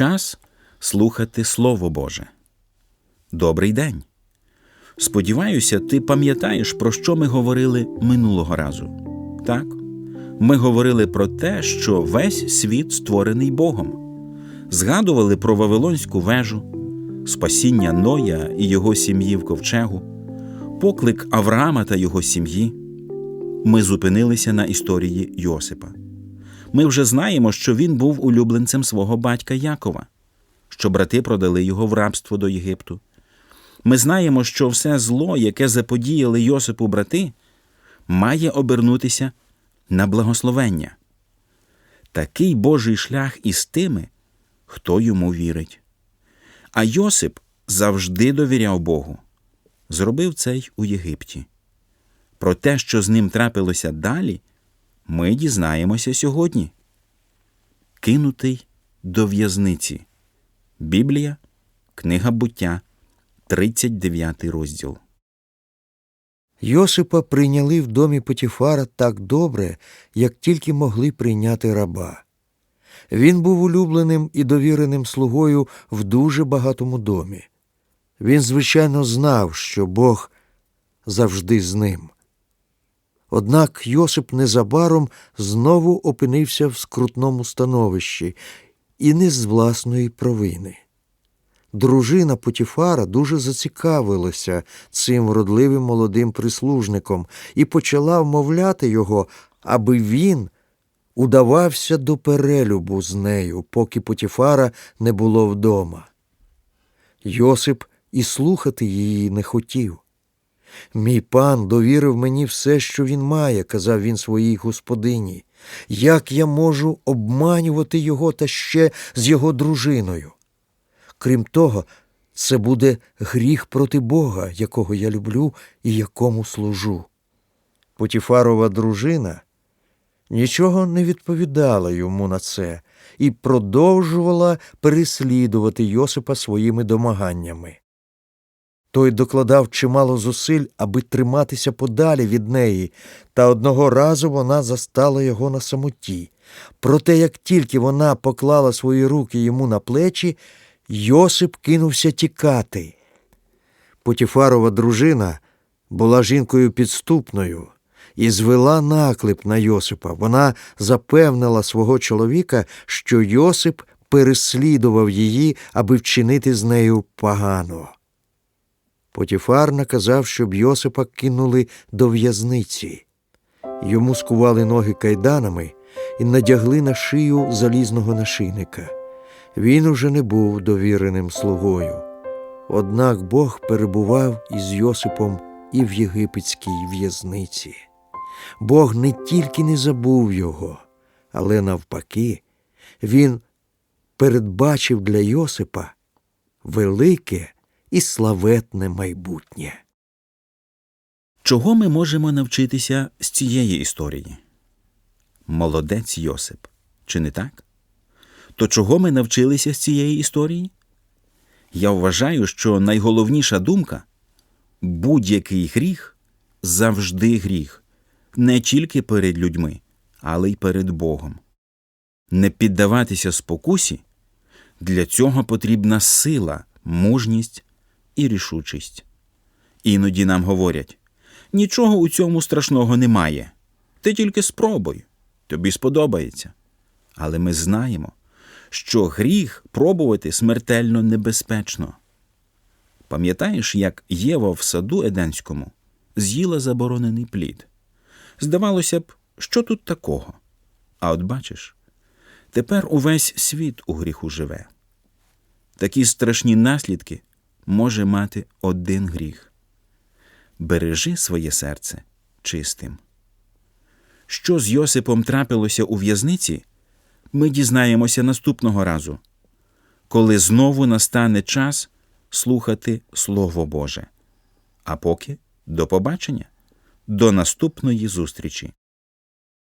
час слухати Слово Боже. Добрий день! Сподіваюся, ти пам'ятаєш, про що ми говорили минулого разу. Так, ми говорили про те, що весь світ створений Богом. Згадували про Вавилонську вежу, спасіння Ноя і його сім'ї в ковчегу, поклик Авраама та його сім'ї. Ми зупинилися на історії Йосипа. Ми вже знаємо, що він був улюбленцем свого батька Якова, що брати продали його в рабство до Єгипту. Ми знаємо, що все зло, яке заподіяли Йосипу брати, має обернутися на благословення. Такий Божий шлях із тими, хто йому вірить. А Йосип завжди довіряв Богу. Зробив це й у Єгипті. Про те, що з ним трапилося далі, ми дізнаємося сьогодні. Кинутий до в'язниці. Біблія, Книга буття, 39 розділ. Йосипа прийняли в домі Потіфара так добре, як тільки могли прийняти раба. Він був улюбленим і довіреним слугою в дуже багатому домі. Він, звичайно, знав, що Бог завжди з ним. Однак Йосип незабаром знову опинився в скрутному становищі і не з власної провини. Дружина Потіфара дуже зацікавилася цим вродливим молодим прислужником і почала вмовляти його, аби він удавався до перелюбу з нею, поки Потіфара не було вдома. Йосип і слухати її не хотів. Мій пан довірив мені все, що він має, казав він своїй господині. Як я можу обманювати його та ще з його дружиною? Крім того, це буде гріх проти Бога, якого я люблю і якому служу. Потіфарова дружина нічого не відповідала йому на це і продовжувала переслідувати Йосипа своїми домаганнями. Той докладав чимало зусиль, аби триматися подалі від неї, та одного разу вона застала його на самоті. Проте, як тільки вона поклала свої руки йому на плечі, Йосип кинувся тікати. Потіфарова дружина була жінкою підступною і звела наклеп на Йосипа. Вона запевнила свого чоловіка, що Йосип переслідував її, аби вчинити з нею погано. Потіфар наказав, щоб Йосипа кинули до в'язниці. Йому скували ноги кайданами і надягли на шию залізного нашийника. Він уже не був довіреним слугою. Однак Бог перебував із Йосипом і в єгипетській в'язниці. Бог не тільки не забув його, але навпаки, він передбачив для Йосипа велике і славетне майбутнє. Чого ми можемо навчитися з цієї історії? Молодець Йосип, чи не так? То чого ми навчилися з цієї історії? Я вважаю, що найголовніша думка будь-який гріх завжди гріх, не тільки перед людьми, але й перед Богом. Не піддаватися спокусі для цього потрібна сила, мужність і рішучість. Іноді нам говорять нічого у цьому страшного немає. Ти тільки спробуй, тобі сподобається. Але ми знаємо, що гріх пробувати смертельно небезпечно. Пам'ятаєш, як Єва в саду Еденському з'їла заборонений плід? Здавалося б, що тут такого? А от бачиш, тепер увесь світ у гріху живе. Такі страшні наслідки може мати один гріх. Бережи своє серце чистим. Що з Йосипом трапилося у в'язниці, ми дізнаємося наступного разу, коли знову настане час слухати Слово Боже. А поки до побачення, до наступної зустрічі.